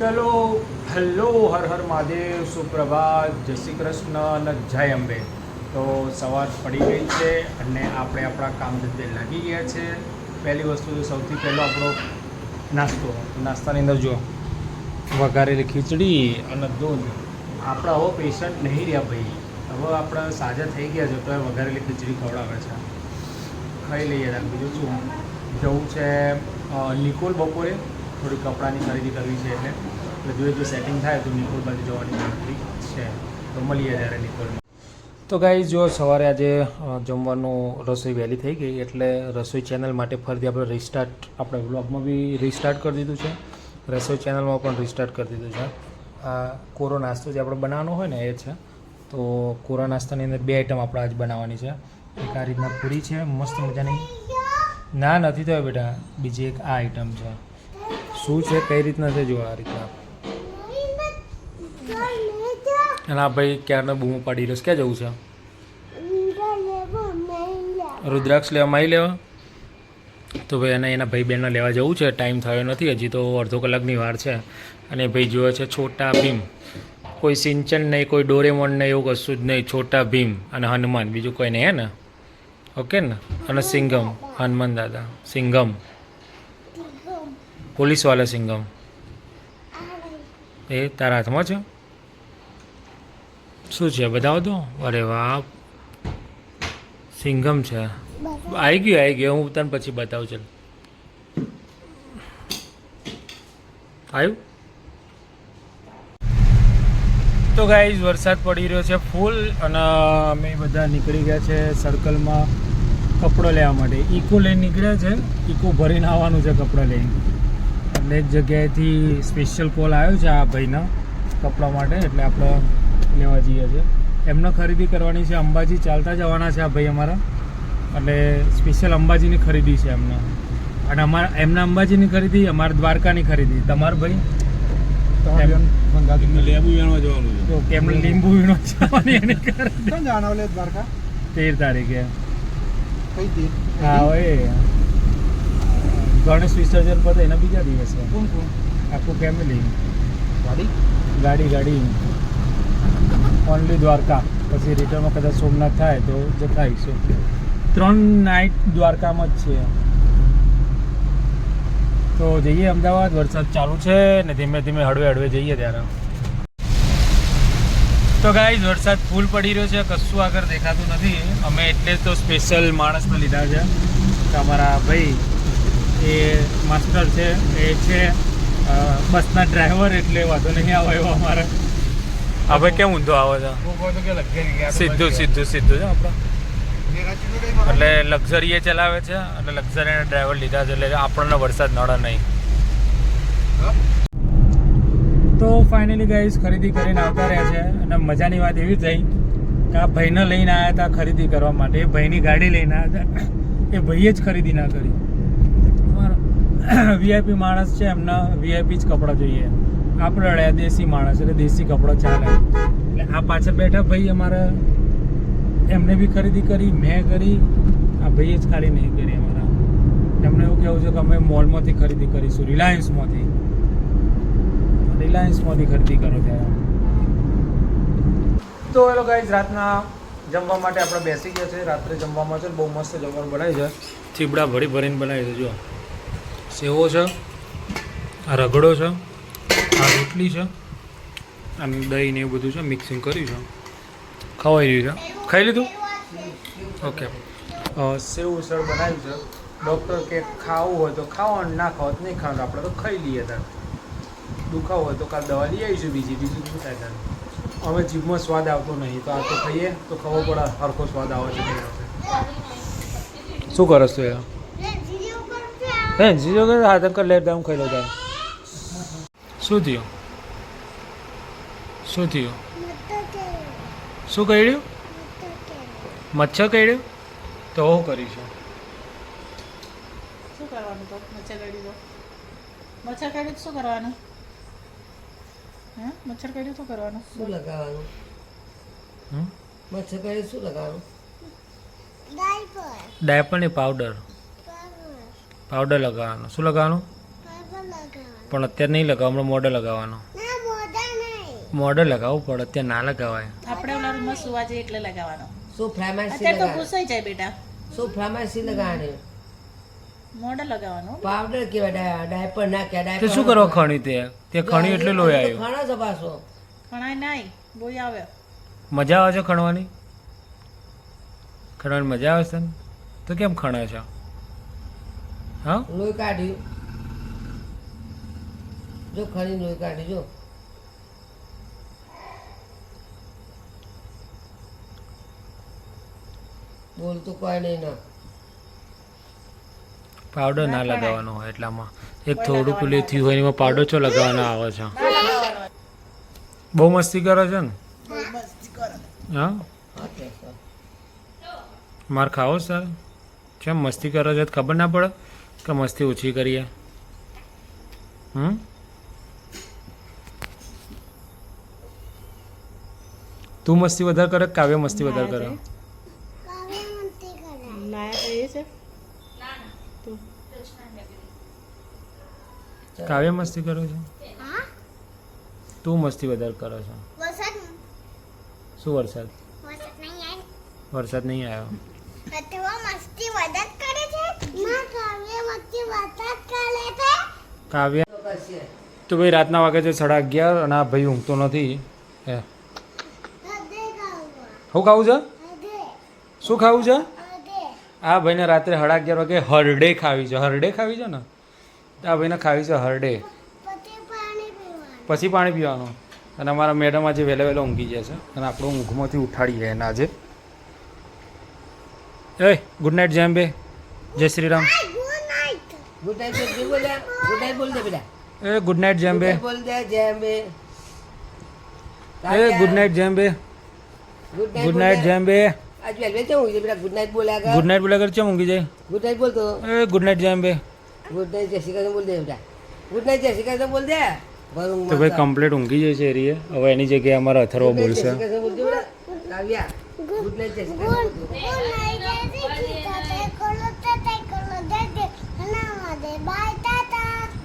ચલો હેલો હર હર મહાદેવ સુપ્રભાત જય શ્રી કૃષ્ણ અને જય અંબે તો સવાર પડી ગઈ છે અને આપણે આપણા કામ ધંધે લાગી ગયા છે. પહેલી વસ્તુ સૌથી પહેલો આપણો નાસ્તો. નાસ્તાની અંદર જો વઘારેલી ખીચડી અને દૂધ. આપણા હવે પેશન્ટ નહીં રહ્યા ભાઈ. હવે આપણે સાજા થઈ ગયા છે તો વઘારેલી ખીચડી ખવડાવે છે. ખાઈ લઈએ બીજું શું? જવું છે નિકોલ બપોરે? થોડી કપડાની ખરીદી કરવી છે એટલે. એટલે જોઈએ જો સેટિંગ થાય તો નિકોલ બાજુ જવાની ગણતરી છે. તો મળીએ ત્યારે નિકોલમાં તો ગાઈ જો સવારે આજે જમવાનું રસોઈ વહેલી થઈ ગઈ એટલે રસોઈ ચેનલ માટે ફરીથી આપણે રિસ્ટાર્ટ આપણે બ્લોગમાં બી રિસ્ટાર્ટ કરી દીધું છે. રસોઈ ચેનલમાં પણ રિસ્ટાર્ટ કરી દીધું છે. આ કોરો નાસ્તો જે આપણે બનાવવાનો હોય ને એ છે. તો કોરા નાસ્તાની અંદર બે આઈટમ આપણે આજ બનાવવાની છે. એક આ રીતના પૂરી છે, મસ્ત મજાની. ના નથી થયો બેટા, બીજી એક આ આઈટમ છે. શું છે, કઈ રીતના છે જો આ રીતના? અને આ ભાઈ ક્યારનો બૂમો પાડી રહ્યો ક્યાં જવું છે? રુદ્રાક્ષ લેવા માઈ લેવા? તો ભાઈ એને એના ભાઈ બહેનને લેવા જવું છે, ટાઈમ થયો નથી, હજી તો અડધો કલાકની વાર છે. અને ભાઈ જોયો છે, છોટા ભીમ. કોઈ સિંચન નહીં, કોઈ ડોરેમોન નહીં, એવું કશું જ નહીં, છોટા ભીમ અને હનુમાન, બીજું કોઈ નહીં, હે ને? ઓકે ને? અને સિંગમ, હનુમાન દાદા, સિંગમ. પોલીસવાળા સિંગમ. એ તારા હાથમાં છે? શું છે બતાવો તો? અરે વાહ. સિંગમ છે. આવી ગયું આવી ગયું. હું તને પછી બતાવું ચાલ. આવ્યું? તો ગાઈઝ વરસાદ પડી રહ્યો છે ફૂલ અને અમે બધા નીકળી ગયા છે સર્કલમાં કપડો લેવા માટે. ઇકો લઈને નીકળ્યા છે ઇકો ભરીને આવવાનું છે કપડાં લઈને. એટલે એક જગ્યાએથી સ્પેશિયલ કોલ આવ્યો છે આ ભાઈના કપડા માટે એટલે આપણે લેવા જઈએ છીએ. એમને ખરીદી કરવાની છે અંબાજી ચાલતા જવાના છે આ ભાઈ અમારા. એટલે સ્પેશિયલ અંબાજીની ખરીદી છે એમને. અને અમારા એમના અંબાજીની ખરીદી અમારા દ્વારકાની ખરીદી. તમારો ભાઈ? લેબુ વેણવા જવાનું છે. તો કેમ લીંબુ વીણો જવાની તેર તારીખે. હા હોય ગણેશ વિસર્જન પર એના બીજા દિવસે. કોણ કોણ? આખું ફેમિલી ગાડી? ગાડી ગાડી. ઓનલી દ્વારકા. પછી રિટર્નમાં કદાચ સોમનાથ થાય તો જતા આવીશું ત્રણ નાઇટ દ્વારકામાં જ છે તો જઈએ અમદાવાદ. વરસાદ ચાલુ છે ને ધીમે ધીમે હળવે હળવે જઈએ ત્યારે. તો ગાઈઝ વરસાદ ફૂલ પડી રહ્યો છે. કશું આગળ દેખાતું નથી. અમે એટલે તો સ્પેશિયલ માણસને લીધા છે. અમારા ભાઈ એ માસ્ટર છે એ છે બસના ડ્રાઈવર એટલે વાંધો નહીં આવે એવો અમારે. હવે કેમ ઊંધો આવે છે? સીધું સીધું સીધું છે આપણે. એટલે લક્ઝરી એ ચલાવે છે અને લક્ઝરીના ડ્રાઈવર લીધા છે એટલે આપણને વરસાદ નડે નહીં. તો ફાઇનલી ગાઈસ ખરીદી કરીને આવતા રહ્યા છે અને મજાની વાત એવી થઈ કે આ ભાઈને લઈને આવ્યા હતા ખરીદી કરવા માટે. એ ભાઈની ગાડી લઈને આવ્યા હતા. એ ભાઈએ જ ખરીદી ના કરી. વીઆઈપી માણસ છે, એમના વીઆઈપી જ કપડાં જોઈએ. આપણે રહ્યા દેશી માણસ, એટલે દેશી કપડાં ચાલે. એટલે આ પાછળ બેઠા ભાઈ અમારે એમને બી ખરીદી કરી, મેં કરી. આ ભાઈએ જ ખાલી નહીં કરી અમારા. એમને એવું કહેવું છે કે અમે મોલમાંથી ખરીદી કરીશું રિલાયન્સમાંથી રિલાયન્સમાંથી ખરીદી કરો ત્યારે. તો હેલો ગાઈઝ રાતના જમવા માટે આપણે બેસી ગયા છે રાત્રે જમવામાં છે બહુ મસ્ત જમવાનું બનાવી છે. ચીબડા ભરી ભરીને બનાવી છે જો સેવો છે, આ રગડો છે, આ રોટલી છે, અને દહીં ને એવું બધું છે મિક્સિંગ કર્યું છે. ખવાઈ રહ્યું છે. ખાઈ લીધું? ઓકે. સેવ ઉસળ બનાવ્યું છે. ડૉક્ટર કે ખાવું હોય તો ખાવાનું ના ખાવ નહીં ખાવાનું. આપણે તો ખાઈ લઈએ તાર દુખાવો હોય તો કાલ દવા લઈ આવીશું બીજી. બીજું શું થાય તાર હવે જીભમાં સ્વાદ આવતો નહીં. તો આ તો ખાઈએ તો ખબર પડે. સરખો સ્વાદ આવે છે. શું તું યાર હે જીજો કે હાથ કર લે હું ખાઈ લઉં તાર. શું થયું? શું થયું? શું કહ્યું મચ્છર કહ્યું તો હું કરીશું? શું કરવાનું તો? મચ્છર કાઢી દો મચ્છર કાઢ્યું શું કરવાનું? હે? મચ્છર કાઢ્યું શું કરવાનું? શું લગાવવાનું? હમ? મચ્છર કરે શું લગાવવાનું? ડાયપર ને પાવડર. પાવડર લગાવવાનો. શું લગાવવાનું? પણ અત્યારે નહીં લગાવો હમણાં મોડે લગાવવાનો. મોડે લગાવવું પડે અત્યારે ના લગાવાય. આપણે ઓલા રૂમમાં સુવા જઈએ એટલે લગાવવાનો. શું ફ્રામાસી અત્યારે તો ઘૂસાઈ જાય બેટા. શું ફ્રામાસી લગાવવાની મોઢે લગાવવાનું. પાવડર કેવાય ડાયપર ના કે ડાયપર શું કરવા ખણી તે? તે ખણી એટલે લોહી આવ્યું. ખણો પાછો ખણાય નહીં બોય આવે. મજા આવે છે ખણવાની? ખણવાની મજા આવે છે ને તો કેમ ખણે છે? હા? લોહી કાઢ્યું જો ખરી લોહી કાઢી જો. બોલતું કોઈ નહીં ના. પાવડર ના લગાવવાનો હોય એટલામાં. એક થોડું પેલું થયું હોય એમાં પાવડર ચો લગાવવાનો આવે છે? બહુ મસ્તી કરે છે ને? હા? મારે માર ખાવો સર કેમ મસ્તી કરો છો? તો ખબર ના પડે? કે મસ્તી ઓછી કરીએ. હમ? તું મસ્તી વધારે કરે કાવ્ય મસ્તી વધારે કરે. છે? કાવ્ય મસ્તી કરો છો? તું મસ્તી વધારે કરો છો. શું વરસાદ? વરસાદ નહીં આવ્યો કાવ્ય તો કરશે તો ભાઈ, રાતના વાગે છે સાડા અગિયાર અને આ ભાઈ ઊંઘતો નથી. હે. શું ખાવું છે? શું ખાવું છે? આ ભાઈને રાત્રે સાડા અગિયાર વાગે હરડે ખાવી છે. હરડે ખાવી છે ને? આ ભાઈને ખાવી છે હરડે. પછી પાણી પીવાનું. અને અમારા મેડમ આજે વહેલા વહેલા ઊંઘી જાય છે. અને આપણું ઊંઘમાંથી ઉઠાડી જાય એને આજે. એ, ગુડ નાઇટ જેમ બે જય શ્રી રામ. ગુડ નાઇટ જે બોલ્યા ગુડ નાઇટ બોલ દે બેટા એ ગુડ નાઇટ જેમ્બે બોલ દે જેમ એ ગુડ નાઇટ જેમ્બે ગુડ નાઇટ આજ બેટા ગુડ બોલ્યા કર ગુડ નાઇટ બોલ્યા કર ચમ ઊંઘી જાય? ગુડ નાઇટ બોલ તો. એ ગુડ નાઇટ જેમ્બે ગુડ નાઇટ શ્રી બોલ દે બેટા. ગુડ નાઇટ કૃષ્ણ બોલ દે. તો ભાઈ કમ્પ્લીટ ઊંઘી જાય છે એરીએ. હવે એની જગ્યાએ અમારા અથર્વ બોલશે. ગુડ નાઇટ કૃષ્ણ બોલ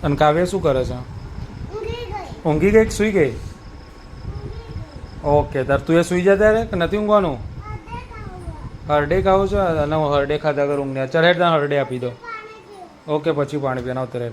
અને કાવ્ય શું કરે છે? ઊંઘી ગઈ સૂઈ ગઈ? ઓકે, તાર તું એ સૂઈ જા ત્યારે કે નથી ઊંઘવાનું? હરડે ખાવું છે? અને હું હરડે ખાધા કર ઊંઘને. ચાલ હેડ તને હરડે આપી દો ઓકે, પછી પાણી પીવાનું ઉતરે